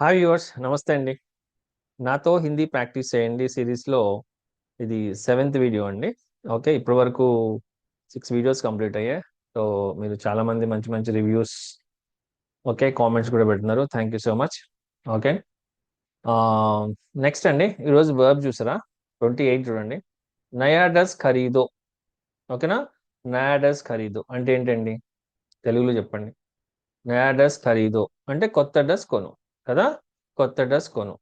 Hi viewers నమస్తే అండి. నాతో హిందీ ప్రాక్టీస్ చేయండి సిరీస్లో. ఇది సెవెంత్ వీడియో అండి. ఓకే ఇప్పటి వరకు సిక్స్ వీడియోస్ కంప్లీట్ అయ్యాయి. సో మీరు చాలామంది మంచి మంచి రివ్యూస్ ఓకే కామెంట్స్ కూడా పెడుతున్నారు. Thank you so much okay. Next అండి. ఈరోజు వర్బ్ చూసారా? ట్వంటీ ఎయిట్ చూడండి. నయా డస్ ఖరీదో ఓకేనా? నయా డస్ ఖరీదో అంటే ఏంటండి? తెలుగులో చెప్పండి. నయా డస్ ఖరీదో అంటే కొత్త డ్రెస్ కొను. కదా? కొత్త డ్రెస్ కొను.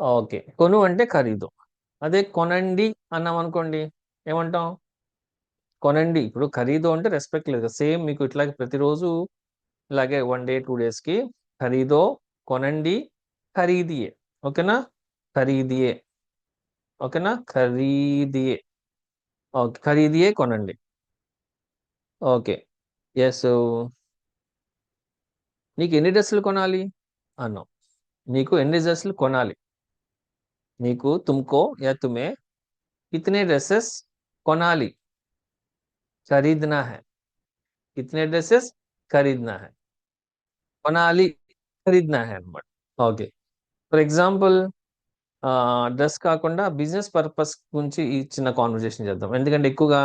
ఓకే. కొను అంటే ఖరీదు. అదే కొనండి అన్నాం అనుకోండి ఏమంటాం? కొనండి. ఇప్పుడు ఖరీదు అంటే రెస్పెక్ట్ లేదు. సేమ్ మీకు ఇట్లాగే ప్రతిరోజు ఇలాగే వన్ డే టూ డేస్కి ఖరీదో కొనండి ఖరీదియే. ఓకేనా? ఖరీదియే. ఓకేనా? ఖరీదియే. ఓకే. ఖరీదియే కొనండి. ఓకే. ఎస్ నీకు ఎన్ని డ్రెస్సులు కొనాలి? అన్నాం నీకు ఎన్ని డ్రెస్సులు కొనాలి? నీకు తుమ్కో యా తుమే ఇతనే డ్రెస్సెస్ కొనాలి? ఖరీద్నా హై? ఇతనే డ్రెస్సెస్ ఖరీద్నా హై? కొనాలి ఖరీద్నా హై అనమాట ఓకే. ఫర్ ఎగ్జాంపుల్ డ్రెస్ కాకుండా బిజినెస్ పర్పస్ గురించి ఈ చిన్న కాన్వర్జేషన్ చేద్దాం. ఎందుకంటే ఎక్కువగా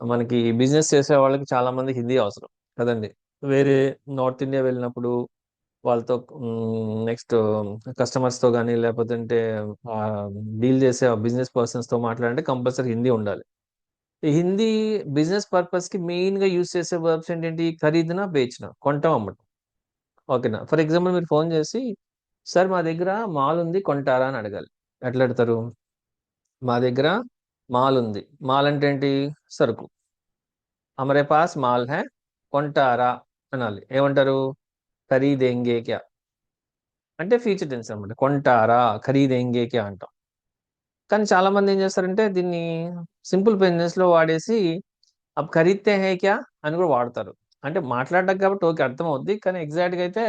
మనకి బిజినెస్ చేసే వాళ్ళకి చాలా మంది హిందీ అవసరం. కదండి? వేరే నార్త్ ఇండియా వెళ్ళినప్పుడు వాళ్ళతో నెక్స్ట్ కస్టమర్స్తో కానీ లేకపోతే డీల్ చేసే బిజినెస్ పర్సన్స్తో మాట్లాడంటే కంపల్సరీ హిందీ ఉండాలి. హిందీ బిజినెస్ పర్పస్కి మెయిన్గా యూజ్ చేసే వర్బ్స్ ఏంటంటే ఖరీదునా బేచిన? కొంటాం అమ్మటం ఓకేనా? ఫర్ ఎగ్జాంపుల్ మీరు ఫోన్ చేసి సార్ మా దగ్గర మాల్ ఉంది కొంటారా? అని అడగాలి. ఎట్లా అడతారు మా దగ్గర మాల్ ఉంది. మాల్ అంటే ఏంటి? సరుకు. అమరే పాస్ మాల్ హే కొంటారా? అనాలి. ఏమంటారు? ఖరీదేంగే క్యా? అంటే ఫ్యూచర్ టెన్స్ అనమాట కొంటారా? ఖరీదేంగే క్యా అంటాం. కానీ చాలా మంది ఏం చేస్తారంటే దీన్ని సింపుల్ బిజినెస్లో వాడేసి అప్ ఖరీద్తే హే క్యా? అని కూడా వాడతారు. అంటే మాట్లాడడం కాబట్టి ఓకే అర్థం అవుద్ది కానీ ఎగ్జాక్ట్గా అయితే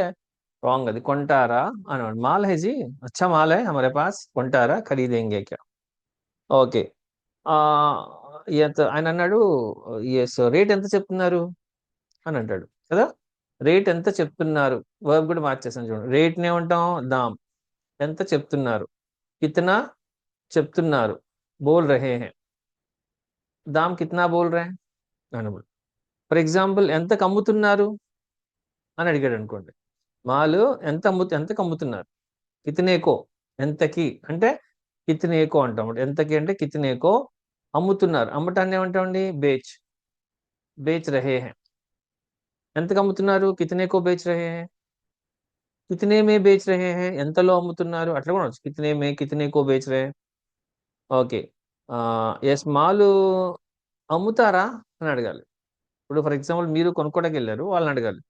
రాంగ్ అది. కొంటారా? అని మాల్ హేజీ అచ్చా మాల్ హే హమరే పాస్. కొంటారా? ఖరీదేంగే క్యా? ఓకే. ఆయన అన్నాడు ఎస్ రేట్ ఎంత చెప్తున్నారు? అని అంటాడు. కదా? రేట్ ఎంత చెప్తున్నారు? వర్బ్ కూడా మార్చేసాను చూడండి. రేట్ని ఏమంటాం? దామ్. ఎంత చెప్తున్నారు? కితనా చెప్తున్నారు? బోల్ రహే హే. దామ్ కితనా బోల్ రహే? అనబుల్. ఫర్ ఎగ్జాంపుల్ ఎంత కమ్ముతున్నారు? అని అడిగాడు అనుకోండి. మాలు ఎంత అమ్ము ఎంత కమ్ముతున్నారు? కితనేకో ఎంతకి? అంటే కితనేకో అంటాం. ఎంతకి అంటే కితనేకో అమ్ముతున్నారు. అమ్మటాన్ని ఏమంటామండి? బేచ్. బేచ్ రహే హే. ఎంతకు అమ్ముతున్నారు కితనే కో బేచ్ రహే హే. కితనే మే బేచ్ రహే హే. ఎంతలో అమ్ముతున్నారు? అట్లా కూడా ఉండొచ్చు కితనే మే కితనే కో బేచ్ రహే ఓకే. ఎస్ మాలు అమ్ముతారా? అని అడగాలి. ఇప్పుడు ఫర్ ఎగ్జాంపుల్ మీరు కొనుక్కోడానికి వెళ్ళారు వాళ్ళని అడగాలి.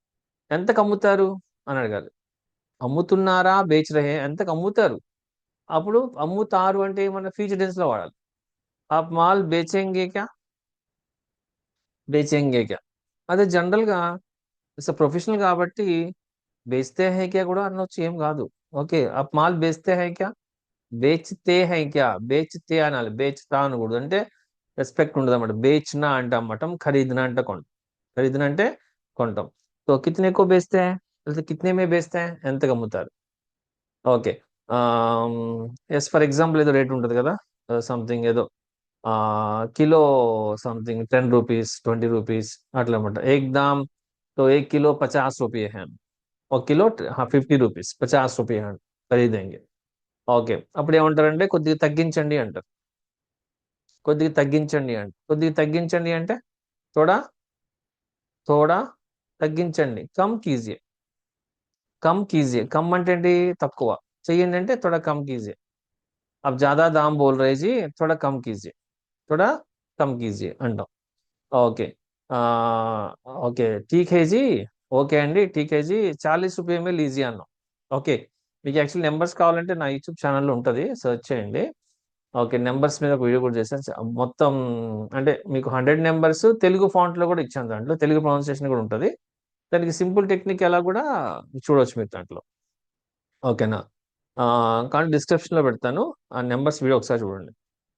ఎంతకు అమ్ముతారు అని అడగాలి. అమ్ముతున్నారా? బేచ్ రహే ఎంతకు అమ్ముతారు అప్పుడు అమ్ముతారు అంటే మన ఫ్యూచర్ టెన్స్లో వాడాలి. ఆ మాల్ బేచెంగే క్యా? బేచెంగే క్యా? అదే జనరల్గా ఇట్స్ ప్రొఫెషనల్ కాబట్టి బేస్తే హై క్యా కూడా అనొచ్చు ఏం కాదు. ఓకే ఆ మాల్ బేస్తే హై క్యా? బేచితే హై క్యా? బేచితే అనాలి. బేచ్తా అనకూడదు. అంటే రెస్పెక్ట్ ఉండదు అనమాట బేచ్నా అంటే అమ్మటం ఖరీదునా అంటే కొంటాం ఖరీదన అంటే కొంటాం సో కితనే కో బేస్తే లేకపోతే కితనేమే బేస్తే ఎంతకు అమ్ముతారు ఓకే ఎస్ ఫర్ ఎగ్జాంపుల్ ఏదో రేట్ ఉంటుంది కదా? Uh, సంథింగ్ ఏదో. Kilo something ten rupees twenty rupees అట్లా అనమాట ఏక్ దామ్ तो एक किलो पचास रुपये है ఒక కిలో ఫిఫ్టీ రూపీస్ పచాస్ రూపాయ ఖరీదేంగే ఓకే అప్పుడు ఏమంటారంటే కొద్దిగా తగ్గించండి అంటారు కొద్దిగా తగ్గించండి అంటే కొద్దిగా తగ్గించండి అంటే తోడా తోడా తగ్గించండి కమ్ కీజియే కమ్ కీజియే కమ్ అంటే ఏంటి తక్కువ చెయ్యండి అంటే తోడా కమ్ కీజియే अब ज्यादा दाम बोल रहे जी थोड़ा कम कीजिए थोड़ा कम कीजिए అంటాం ఓకే ఓకే. టీకేజీ? ఓకే అండి. టీకేజీ. చాలీస్ రూపాయ మే ఈజీ అన్నాం. ఓకే. మీకు యాక్చువల్ నెంబర్స్ కావాలంటే నా యూట్యూబ్ ఛానల్లో ఉంటుంది. సెర్చ్ చేయండి. ఓకే. నెంబర్స్ మీద ఒక వీడియో కూడా చేశాను మొత్తం అంటే మీకు హండ్రెడ్ నెంబర్స్ తెలుగు ఫాంట్లో కూడా ఇచ్చాను దాంట్లో. తెలుగు ప్రొనౌన్సియేషన్ కూడా ఉంటుంది. దానికి సింపుల్ టెక్నిక్ ఎలా కూడా చూడవచ్చు మీరు దాంట్లో. ఓకేనా? కానీ డిస్క్రిప్షన్లో పెడతాను. ఆ నెంబర్స్ వీడియో ఒకసారి చూడండి.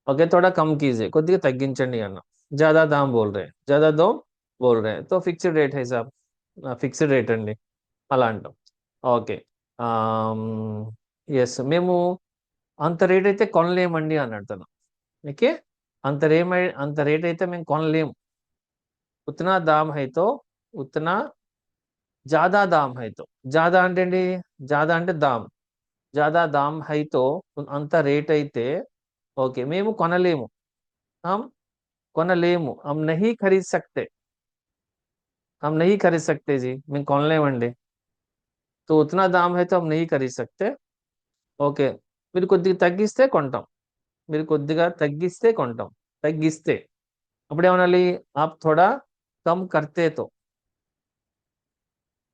ఓకే. తోడా కమ్ కీజే. కొద్దిగా తగ్గించండి అన్న. ज़्यादा दाम बोल रहे हैं ज़्यादा दो बोल रहे हैं तो ఫిక్స్డ్ రేట్ है साहब ఫిక్స్డ్ రేట్ అండి అలా అంటాం ఓకే ఎస్ మేము అంత రేట్ అయితే కొనలేమండి అని అంటున్నాం ఓకే అంత రేమ అంత రేట్ అయితే మేము కొనలేము ఉత్నా దామ్ హైతో ఉత్నా జాదా దామ్ హైతో జాదా అంటే ఏంటి జాదా అంటే దామ్ జాదా దామ్ హైతో అంత రేట్ అయితే ఓకే మేము కొనలేము హమ్ కొనలేము హమ్ నహీ ఖరీద్ సక్తే హమ్ ఖరీద్ సక్తే జీ మేము కొనలేమండి సో ఉతనా దామ్ హైతే హమ్ నహీ ఖరీద్ సక్తే ఓకే మీరు కొద్దిగా తగ్గిస్తే కొంటాం మీరు కొద్దిగా తగ్గిస్తే కొంటాం తగ్గిస్తే అప్పుడు ఏమనాలి ఆప్ థోడా కమ్ కర్తేతో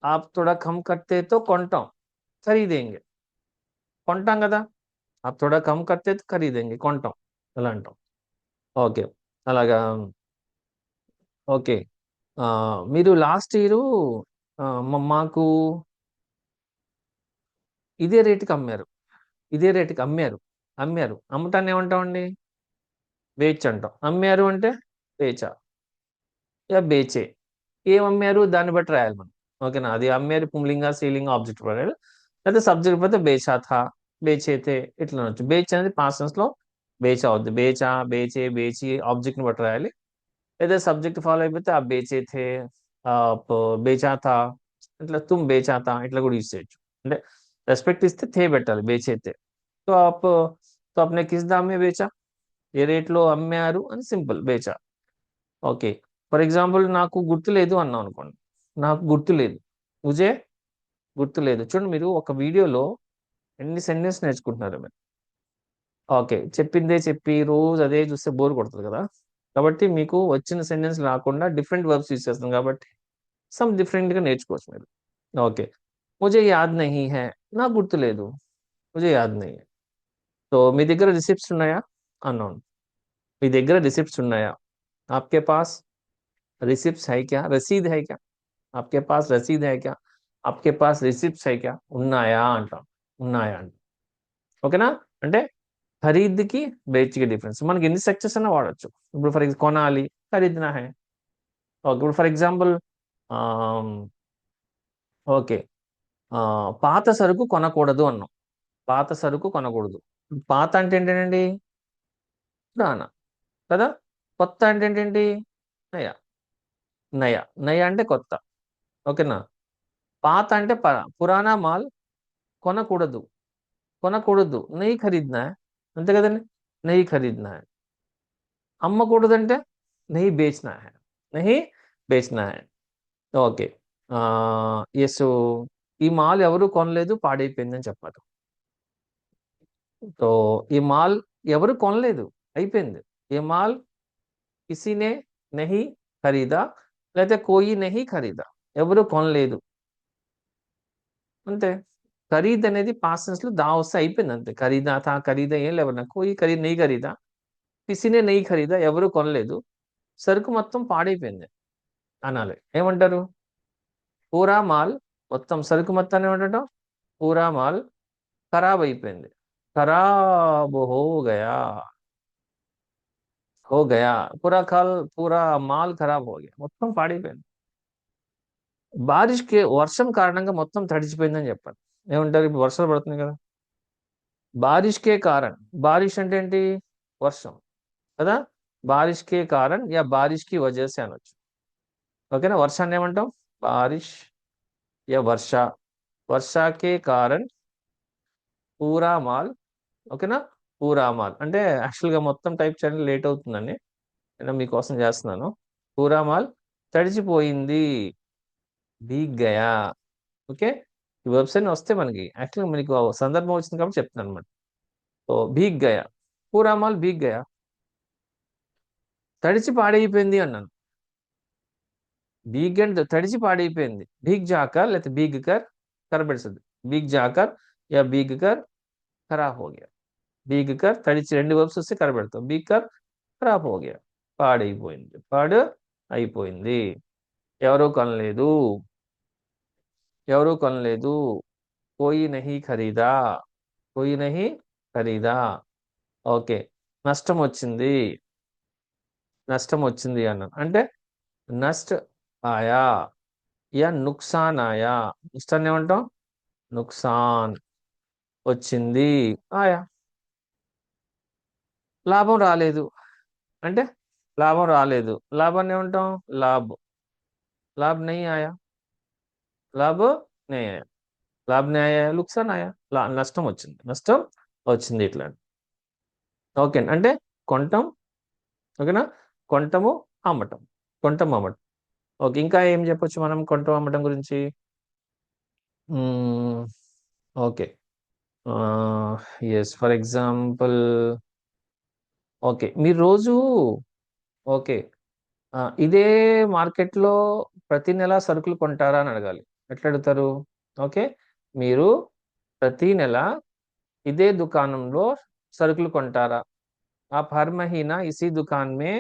ఆప్ థోడా కమ్ కర్తేతో కొంటాం ఖరీదేంగే కొంటాం కదా ఆప్ థోడా కమ్ కర్తే ఖరీదేంగే కొంటాం అలా అంటాం ఓకే అలాగా. ఓకే. ఆ, మీరు లాస్ట్ ఇయర్ మాకు ఇదే రేటుకి అమ్మారు. ఇదే రేటుకి అమ్మారు. అమ్మారు. అమ్మటాన్ని ఏమంటామండి? వేచ్ అంటాం. అమ్మారు అంటే వేచా యా బేచే. ఏం అమ్మారు? దాన్ని బట్టి రాయాలి మనం. ఓకేనా? అది అమ్మారు పుంలింగా స్త్రీలింగా ఆబ్జెక్ట్ పడాలి లేదా సబ్జెక్ట్ పోతే బేచా బేచేతే ఇట్లా అనొచ్చు. బేచ్ అనేది పాసెన్స్లో బేచ్ అవుద్ది. బేచా బేచే బేచి ఆబ్జెక్ట్ని బట్టి రాయాలి. లేదా సబ్జెక్ట్ ఫాలో అయిపోతే ఆ బేచే థే బేచాతా ఇట్లా తుమ్ బేచాతా ఇట్లా కూడా యూజ్ చేయొచ్చు. అంటే రెస్పెక్ట్ ఇస్తే థే పెట్టాలి బేచే థే సో ఆప్తో ఆప్నే కిస్ బేచా? ఏ రేట్లో అమ్మారు అని సింపుల్ బేచా. ఓకే. ఫర్ ఎగ్జాంపుల్ నాకు గుర్తు లేదు అన్నాం అనుకోండి. నాకు గుర్తు లేదు. ఉజే గుర్తు లేదు. చూడండి మీరు ఒక వీడియోలో ఎన్ని సెంటెన్స్ నేర్చుకుంటున్నారు మీరు? ఓకే చెప్పిందే చెప్పి రోజు అదే చూస్తే బోర్ కొడుతుంది కదా కాబట్టి మీకు వచ్చిన సెంటెన్స్ రాకుండా డిఫరెంట్ వర్బ్స్ యూజ్ చేస్తాం కాబట్టి సమ్ డిఫరెంట్గా నేర్చుకోవచ్చు మీరు ఓకే ముజే యాద్ నహీ హై నాకు గుర్తు లేదు ముజే యాద్ నహీ హై సో మీ దగ్గర రిసిప్ట్స్ ఉన్నాయా అన్నాను మీ దగ్గర రిసిప్ట్స్ ఉన్నాయా आपके पास रिसिप्ट्स है क्या रसीद है क्या आपके पास रसीद है क्या आपके पास రిసిప్ట్స్ है क्या ఉన్నాయా అంటాం ఉన్నాయా అంట ఓకేనా అంటే ఖరీద్కి బేచ్కి డిఫరెన్స్. మనకి ఎన్ని సెక్చర్స్ అయినా వాడచ్చు. ఇప్పుడు ఫర్ ఎగ్జాంపుల్ కొనాలి ఖరీద్నా హే? ఓకే ఇప్పుడు ఫర్ ఎగ్జాంపుల్ ఓకే. పాత సరుకు కొనకూడదు అన్నాం. పాత సరుకు కొనకూడదు. పాత అంటే ఏంటండి? పురాణ. కదా? కొత్త అంటే ఏంటండి? నయ. నయ. నయ అంటే కొత్త. ఓకేనా? పాత అంటే పురాణ మాల్ కొనకూడదు. కొనకూడదు. నెయ్యి ఖరీద్నా? అంతే కదండి? నెయ్యి ఖరీద్నా? హై. అమ్మకూడదంటే నెయ్యి బేచ్నా? హై నెయ్యి బేచ్నా? హై ఓకే ఎస్ ఈ మాల్ ఎవరు కొనలేదు పాడైపోయిందని చెప్పారు సో ఈ మాల్ ఎవరు కొనలేదు అయిపోయింది. ఈ మాల్ కిసినే నెహి ఖరీదా? లేకపోతే కోయి నెహి ఖరీదా? ఎవరు కొనలేదు. అంతే. ఖరీద్ అనేది పాసెన్స్లో దా వస్తే అయిపోయింది అంతే ఖరీదా తా ఖరీదా ఏం లేవు నాకు. ఈ ఖరీద్ నెయ్యి ఖరీదా? పిసినే నెయ్యి ఖరీదా? ఎవరు కొనలేదు. సరుకు మొత్తం పాడైపోయింది అనాలి. ఏమంటారు? పూరా మాల్ మొత్తం సరుకు మొత్తాన్ని ఏమంటాం పూరా మాల్ ఖరాబ్ అయిపోయింది. ఖరాబ్ హో గయా. హో గయా. పూరా కాల్ పూరా మాల్ ఖరాబ్ హో గయా. మొత్తం పాడైపోయింది. బారిష్కి వర్షం కారణంగా మొత్తం తడిచిపోయిందని చెప్పారు ఏమంటారు? ఇప్పుడు వర్షాలు పడుతున్నాయి కదా. బారిష్కే కారణ్. బారిష్ అంటే ఏంటి? వర్షం. కదా? బారిష్కే కారణ్. యా బారిష్కి వజేసే అనొచ్చు. ఓకేనా? వర్షాన్ని ఏమంటాం? బారిష్. యా వర్ష. వర్షాకే కారణ్. పూరా మాల్ ఓకేనా? పూరా మాల్ అంటే యాక్చువల్గా మొత్తం టైప్ చేయడానికి లేట్ అవుతుందండి. నేను మీకోసం చేస్తున్నాను. పూరా మాల్ తడిచిపోయింది. భీగ్ గయా ఓకే? ఈ వెబ్సైట్ వస్తే మనకి యాక్చువల్గా మనకి సందర్భం వచ్చింది కాబట్టి చెప్తున్నాను అనమాట సో భీగ్ గయా. పూరా మాల్ భీగ్ గయా. తడిచి పాడైపోయింది అన్నాను. భీగ్ అంటే తడిచి పాడైపోయింది. భీగ్ జాకర్ లేకపోతే భీగ్ కర్ కరబెడుతుంది భీగ్ జాకర్ యా భీగ్ కర్ ఖరాబ్ హో గయా. భీగ్ కర్ తడిచి రెండు వర్బ్స్ వస్తే కరబెడతాం భీగ్ కర్ ఖరాబ్ హో గయా. పాడైపోయింది. పాడు అయిపోయింది. ఎవరూ కనలేదు. ఎవరూ కొనలేదు. కోయి నహి ఖరీదా కోయి నహి ఖరీదా. ఓకే. నష్టం వచ్చింది. నష్టం వచ్చింది అన్నాను అంటే నష్ట ఆయా యా నుక్సాన్ ఆయా నష్టాన్ని ఏమంటాం? నుక్సాన్ వచ్చింది. ఆయా. లాభం రాలేదు. అంటే లాభం రాలేదు. లాభాన్ని ఏమంటాం? లాభ్. లాభ్ నెయ్యి ఆయా. లాభ నెయ్యి? లాభ లాభ్ నే లుక్సాన్ ఆయా లా నష్టం వచ్చింది. నష్టం వచ్చింది ఇట్లా ఓకే అంటే కొంటం ఓకేనా? కొంటము అమ్మటం. కొంటం అమ్మటం. ఓకే ఇంకా ఏం చెప్పొచ్చు మనం కొంటం అమ్మటం గురించి? Okay. Yes for example okay మీరు రోజు ఓకే ఇదే మార్కెట్లో ప్రతి నెల సరుకులు కొంటారా అని అడగాలి. ఎట్లెడతారు? ఓకే. మీరు ప్రతి నెల ఇదే దుకాణంలో సరుకులు కొంటారా? ఆ మహీనా ఇసీ దుకాన్ మే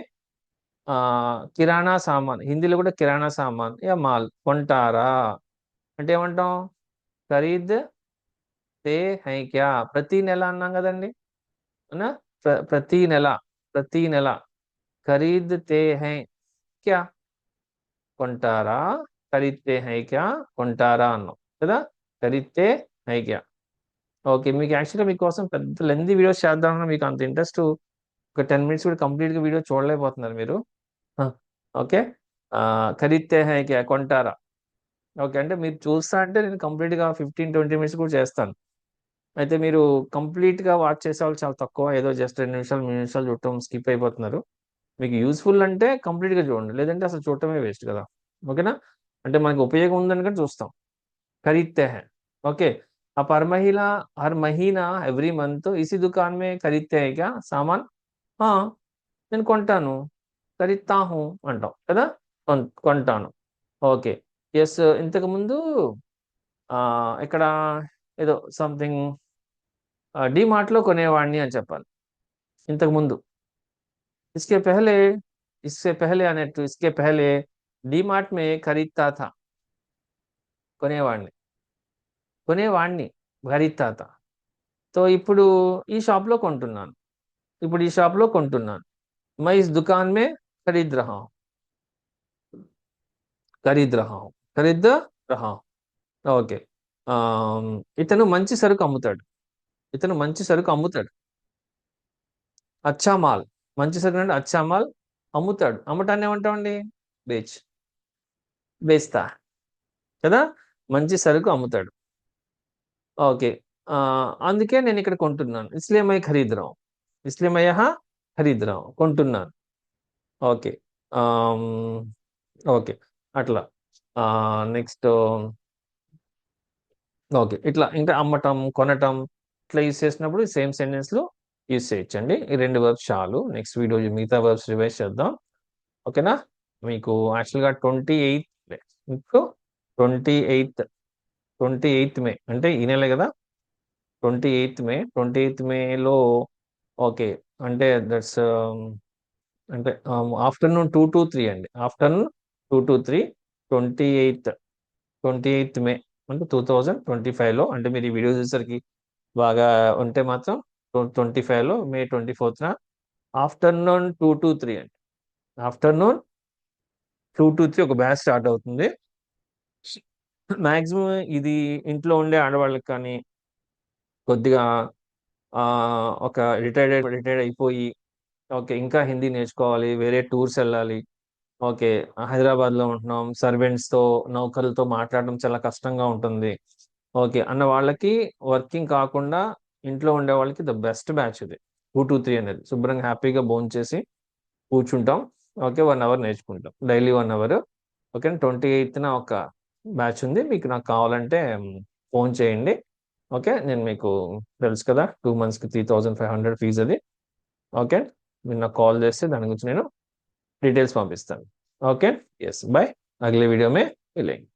కిరాణా సామాన్ హిందీలో కూడా కిరాణా సామాన్ యా మాల్ కొంటారా? అంటే ఏమంటాం? ఖరీద్ తే హై క్యా? ప్రతి నెల అన్నాం కదండి. అవునా ప్రతి నెల ప్రతి నెల ఖరీద్ తే హై క్యా? కొంటారా? కరిత్తే హైక్య కొంటారా అన్నాం కదా ఖరీద్తే హైక్యా ఓకే మీకు యాక్చువల్గా మీకోసం పెద్ద లెంది వీడియోస్ చేద్దామన్నా మీకు అంత ఇంట్రెస్ట్ ఒక టెన్ మినిట్స్ కూడా కంప్లీట్గా వీడియో చూడలేకపోతున్నారు మీరు ఓకే ఆ, ఖరీద్తే కొంటారా ఓకే అంటే మీరు చూస్తా అంటే నేను కంప్లీట్గా ఫిఫ్టీన్ ట్వంటీ మినిట్స్ కూడా చేస్తాను అయితే మీరు కంప్లీట్గా వాచ్ చేసే వాళ్ళు చాలా తక్కువ ఏదో జస్ట్ రెండు నిమిషాలు మూడు నిమిషాలు చూడటం స్కిప్ అయిపోతున్నారు మీకు యూస్ఫుల్ అంటే కంప్లీట్గా చూడండి లేదంటే అసలు చూడటమే వేస్ట్ కదా ఓకేనా అంటే మనకి ఉపయోగం ఉందనుకంటే చూస్తాం खरीदते हैं ओके आप हर महीना हर महीना एवरी मंथ इसी दुकान में खरीदते हैं क्या सामान हाँ నేను కొంటాను ఖరీద్తా హూ అంటాం కదా కొన్- కొంటాను ఓకే ఎస్ ఇంతకు ముందు ఆ, ఇక్కడ ఏదో సంథింగ్ లో కొనేవాడిని అని చెప్పాలి ఇంతకు ముందు इसके पहले इससे पहले అన్నట్టు इसके पहले डीमार्ट में खरीदता था కొనేవాడిని కొనేవాడిని ఖరీద్తా तो ఇప్పుడు ఈ షాప్లో కొంటున్నాను ఇప్పుడు ఈ షాప్లో కొంటున్నాను मैं इस दुकान में खरीद रहा हूँ ఖరీద్ రహా హూ ఖరీద్ రహా హూ. ఓకే ఆమ్, ఇతను మంచి సరుకు అమ్ముతాడు ఇతను మంచి సరుకు అమ్ముతాడు అచ్చా మాల్ మంచి సరుకు అంటే అచ్చా మాల్ అమ్ముతాడు అమ్మటాన్ని ఏమంటామండి బేచ్ బేస్తా కదా? మంచి సరుకు అమ్ముతాడు. ఓకే. అందుకే నేను ఇక్కడ కొంటున్నాను. ఇస్లేమయ్య మై ఇస్లేమయ్య రావు కొంటున్నాను. ఓకే. ఓకే. అట్లా. Next okay. ఇట్లా ఇంకా అమ్మటం కొనటం ఇట్లా యూస్ చేసినప్పుడు సేమ్ సెంటెన్స్లో యూస్ చేయొచ్చండి. ఈ రెండు వర్బ్స్ చాలు. నెక్స్ట్ వీడియో మిగతా వర్బ్స్ రివైజ్ చేద్దాం. ఓకేనా? మీకు యాక్చువల్గా ట్వంటీ ఎయిత్ మీకు twenty eighth twenty eighth May. అంటే ఈ నెలే కదా? Twenty eighth May. Twenty eighth మేలో ఓకే. అంటే దట్స్ అంటే ఆఫ్టర్నూన్ టూ టు త్రీ అండి. Afternoon two to three twenty eighth twenty eighth May. అంటే టూ థౌజండ్ ట్వంటీ ఫైవ్లో అంటే మీరు ఈ వీడియో చూసేసరికి బాగా ఉంటే మాత్రం ట్వంటీ ఫైవ్లో మే ట్వంటీ ఫోర్త్న ఆఫ్టర్నూన్ టూ టు త్రీ అండి. ఆఫ్టర్నూన్ టూ టు త్రీ ఒక బ్యాచ్ స్టార్ట్ అవుతుంది. మ్యాక్సిమం ఇది ఇంట్లో ఉండే ఆడవాళ్ళకి కానీ కొద్దిగా ఒక రిటైర్డ్ రిటైర్డ్ అయిపోయి ఓకే ఇంకా హిందీ నేర్చుకోవాలి వేరే టూర్స్ వెళ్ళాలి ఓకే హైదరాబాద్లో ఉంటున్నాం సర్వెంట్స్తో నౌకర్లతో మాట్లాడడం చాలా కష్టంగా ఉంటుంది. ఓకే అన్న వాళ్ళకి వర్కింగ్ కాకుండా ఇంట్లో ఉండే వాళ్ళకి ద బెస్ట్ బ్యాచ్ ఇది. టూ టూ త్రీ అనేది. శుభ్రంగా హ్యాపీగా భోంచేసి చేసి కూర్చుంటాం. ఓకే వన్ అవర్ నేర్చుకుంటాం. Daily one hour. Okay twenty ఎయిత్న ఒక బ్యాచ్ ఉంది. మీకు నాకు కావాలంటే ఫోన్ చేయండి. ఓకే నేను మీకు తెలుసు కదా టూ మంత్స్కి three thousand five hundred fees అది. ఓకే మీరు నాకు కాల్ చేస్తే దాని గురించి నేను డీటెయిల్స్ పంపిస్తాను. ఓకే ఎస్ బాయ్ అగ్లీ వీడియో మే మిలేంగే